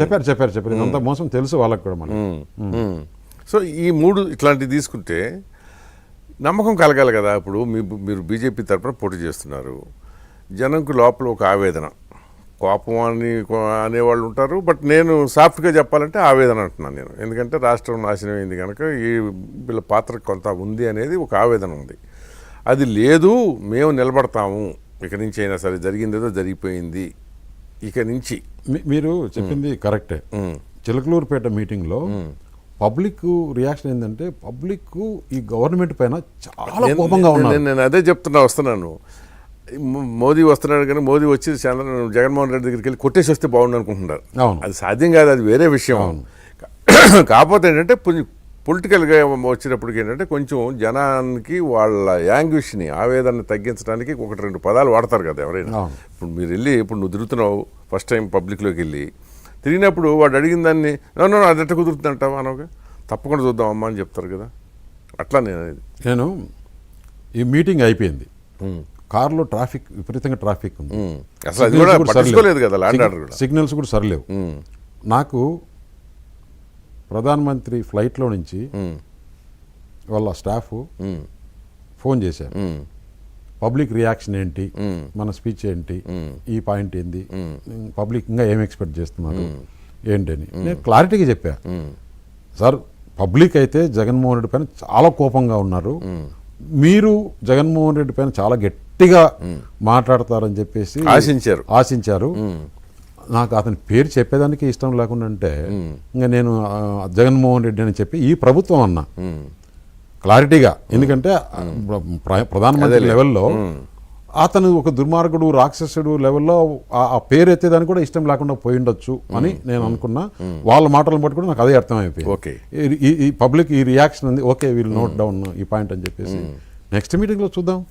చెప్పారు చెప్పారు చెప్పారు. అంత మోసం తెలుసు వాళ్ళకి కూడా మ్మ్. సో ఈ మూడు ఇట్లాంటివి తీసుకుంటే నమ్మకం కలగాలి కదా. ఇప్పుడు మీ మీరు బీజేపీ తరఫున పోటీ చేస్తున్నారు. జనంకు లోపల ఒక ఆవేదన. కోపం అని అనేవాళ్ళు ఉంటారు. బట్ నేను సాఫ్ట్గా చెప్పాలంటే ఆవేదన అంటున్నాను నేను. ఎందుకంటే రాష్ట్రం నాశనం అయింది కనుక ఈ వీళ్ళ పాత్ర కొంత ఉంది అనేది ఒక ఆవేదన ఉంది. అది లేదు మేము నిలబడతాము. ఇక నుంచి అయినా సరే జరిగిందేదో జరిగిపోయింది. ఇక నుంచి మీరు చెప్పింది కరెక్టే. చిలకలూరుపేట మీటింగ్లో పబ్లిక్ రియాక్షన్ ఏంటంటే పబ్లిక్ ఈ గవర్నమెంట్ పైన చాలా నేను- కోపంగా నేను- ఉన్నారు. నేను అదే చెప్తున్నా వస్తున్నాను. మోదీ వస్తున్నాడు కానీ మోదీ వచ్చి చంద్ర జగన్మోహన్ రెడ్డి దగ్గరికి వెళ్ళి కొట్టేసి వస్తే బాగుండు అనుకుంటున్నారు. అవును. అది సాధ్యం కాదు అది వేరే విషయం. కాకపోతే ఏంటంటే పొలిటికల్గా వచ్చినప్పటికి ఏంటంటే కొంచెం జనానికి వాళ్ళ యాంగ్విష్ని ఆవేదన తగ్గించడానికి ఒకటి రెండు పదాలు వాడతారు కదా ఎవరైనా. ఇప్పుడు మీరు వెళ్ళి ఇప్పుడు నువ్వు తిరుగుతున్నావు ఫస్ట్ టైం పబ్లిక్లోకి వెళ్ళి తిరిగినప్పుడు వాడు అడిగిన దాన్ని "నో, నో, అది ఎట్ట కుదురుతుంది అంటావా? అనగా తప్పకుండా చూద్దాం అమ్మా అని చెప్తారు కదా. అట్లా నేను అనేది నేను ఈ మీటింగ్ అయిపోయింది. కారులో ట్రాఫిక్ విపరీతంగా ట్రాఫిక్ ఉంది. అసలు అది కూడా పట్టించుకోలేదు కదా ల్యాండ్ ఆర్డర్ కూడా. సిగ్నల్స్ కూడా సరిలేవు. నాకు ప్రధానమంత్రి ఫ్లైట్లో నుంచి. వాళ్ళ స్టాఫ్. ఫోన్ చేశారు. పబ్లిక్ రియాక్షన్ ఏంటి. మన స్పీచ్ ఏంటి. ఈ పాయింట్ ఏంది. పబ్లిక్ ఇంకా ఏం ఎక్స్పెక్ట్ చేస్తున్నారు ఏంటని నేను క్లారిటీగా చెప్పా. సార్ పబ్లిక్ అయితే జగన్మోహన్ రెడ్డి పైన చాలా కోపంగా ఉన్నారు మీరు జగన్మోహన్ రెడ్డి పైన చాలా గట్టిగా మాట్లాడతారని చెప్పేసి ఆశించారు. ఆశించారు నాకు అతని పేరు చెప్పేదానికి ఇష్టం లేకుండా అంటే ఇంకా నేను జగన్మోహన్ రెడ్డి అని చెప్పి ఈ ప్రభుత్వం అన్నా. క్లారిటీగా. ఎందుకంటే ప్ర- ప్రధానమంత్రి. లెవెల్లో అతను ఒక దుర్మార్గుడు రాక్షసుడు లెవెల్లో ఆ- పేరు ఎత్తేదానికి కూడా ఇష్టం లేకుండా పోయి ఉండొచ్చు అని నేను అనుకున్నా. వాళ్ళ మాటలను బట్టి కూడా నాకు అదే అర్థమైపోయింది. ఓకే. ఈ- పబ్లిక్ ఈ రియాక్షన్ ఉంది. ఓకే వీళ్ళు నోట్ డౌన్ ఈ పాయింట్ అని చెప్పేసి. నెక్స్ట్ మీటింగ్లో చూద్దాం.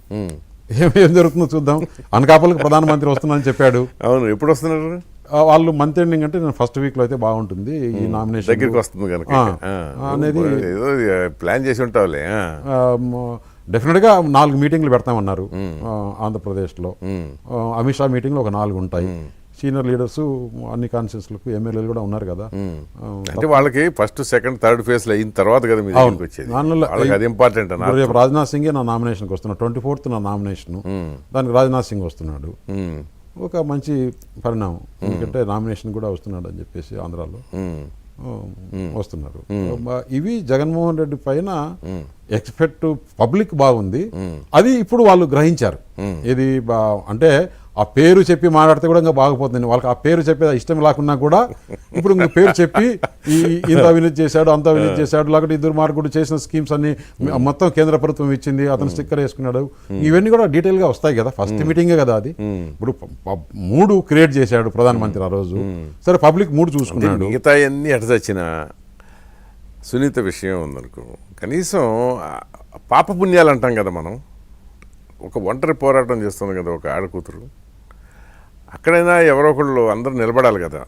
ఏం ఏం జరుగుతుందో చూద్దాం. అనకాపల్లికి ప్రధానమంత్రి వస్తున్నారని చెప్పాడు. అవును ఎప్పుడు వస్తున్నారు? వాళ్ళు మంత్ ఎండింగ్ అంటే నేను ఫస్ట్ వీక్లో అయితే బాగుంటుంది ఈ నామినేషన్ దగ్గరికి వస్తుంది కనుక. అనేది- ఏదో ప్లాన్ చేసి ఉంటావులే. డెఫినెట్గా నాలుగు మీటింగ్లు పెడతామన్నారు ఆంధ్రప్రదేశ్లో. అమిత్ షా మీటింగ్లు ఒక నాలుగు ఉంటాయి. సీనియర్ లీడర్స్ అన్ని కాన్స్టిట్యూన్సీలకు ఎమ్మెల్యేలు కూడా ఉన్నారు కదా. అంటే వాళ్ళకి ఫస్ట్ సెకండ్ థర్డ్ ఫేజ్లో అయిన తర్వాత కదా అది ఇంపార్టెంట్ రాజ్నాథ్ సింగే నా నామినేషన్కి వస్తున్నాడు. ట్వంటీ ఫోర్త్ నా నామినేషన్ దానికి రాజ్నాథ్ సింగ్ వస్తున్నాడు. ఒక మంచి పరిణామం. ఎందుకంటే నామినేషన్ కూడా వస్తున్నాడు అని చెప్పేసి ఆంధ్రాలో. వస్తున్నారు. ఇవి జగన్మోహన్ రెడ్డి పైన ఎక్స్పెక్ట్ పబ్లిక్ బాగుంది. అది ఇప్పుడు వాళ్ళు గ్రహించారు. ఇది అంటే ఆ పేరు చెప్పి మాట్లాడితే కూడా ఇంకా బాగుపోతుంది. వాళ్ళకి ఆ పేరు చెప్పే ఇష్టం లేకున్నా కూడా ఇప్పుడు ఇంక పేరు చెప్పి ఈ ఇంత అవినీతి చేశాడు అంత అవినీతి చేశాడు లేకపోతే ఈ దుర్మార్గుడు చేసిన స్కీమ్స్ అన్ని మొత్తం కేంద్ర ప్రభుత్వం ఇచ్చింది అతను స్టిక్కర్ వేసుకున్నాడు. ఇవన్నీ కూడా డీటెయిల్గా వస్తాయి కదా. ఫస్ట్ మీటింగే కదా అది. ఇప్పుడు మూడు క్రియేట్ చేశాడు ప్రధానమంత్రి ఆ రోజు. సరే పబ్లిక్ మూడు చూసుకున్నాడు. మిగతా అన్ని ఎట చచ్చినా సునీత విషయం ఉందనుకో. కనీసం పాపపుణ్యాలు అంటాం కదా మనం. ఒక ఒంటరి పోరాటం చేస్తుంది కదా ఒక ఆడకూతురు. అక్కడైనా ఎవరో ఒకళ్ళు అందరూ నిలబడాలి కదా.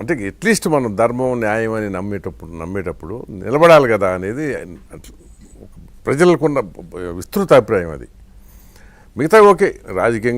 అంటే అట్లీస్ట్ మనం ధర్మం న్యాయం అని నమ్మేటప్పుడు నమ్మేటప్పుడు నిలబడాలి కదా అనేది ప్రజలకున్న విస్తృత అభిప్రాయం అది. మిగతా ఓకే రాజకీయంగా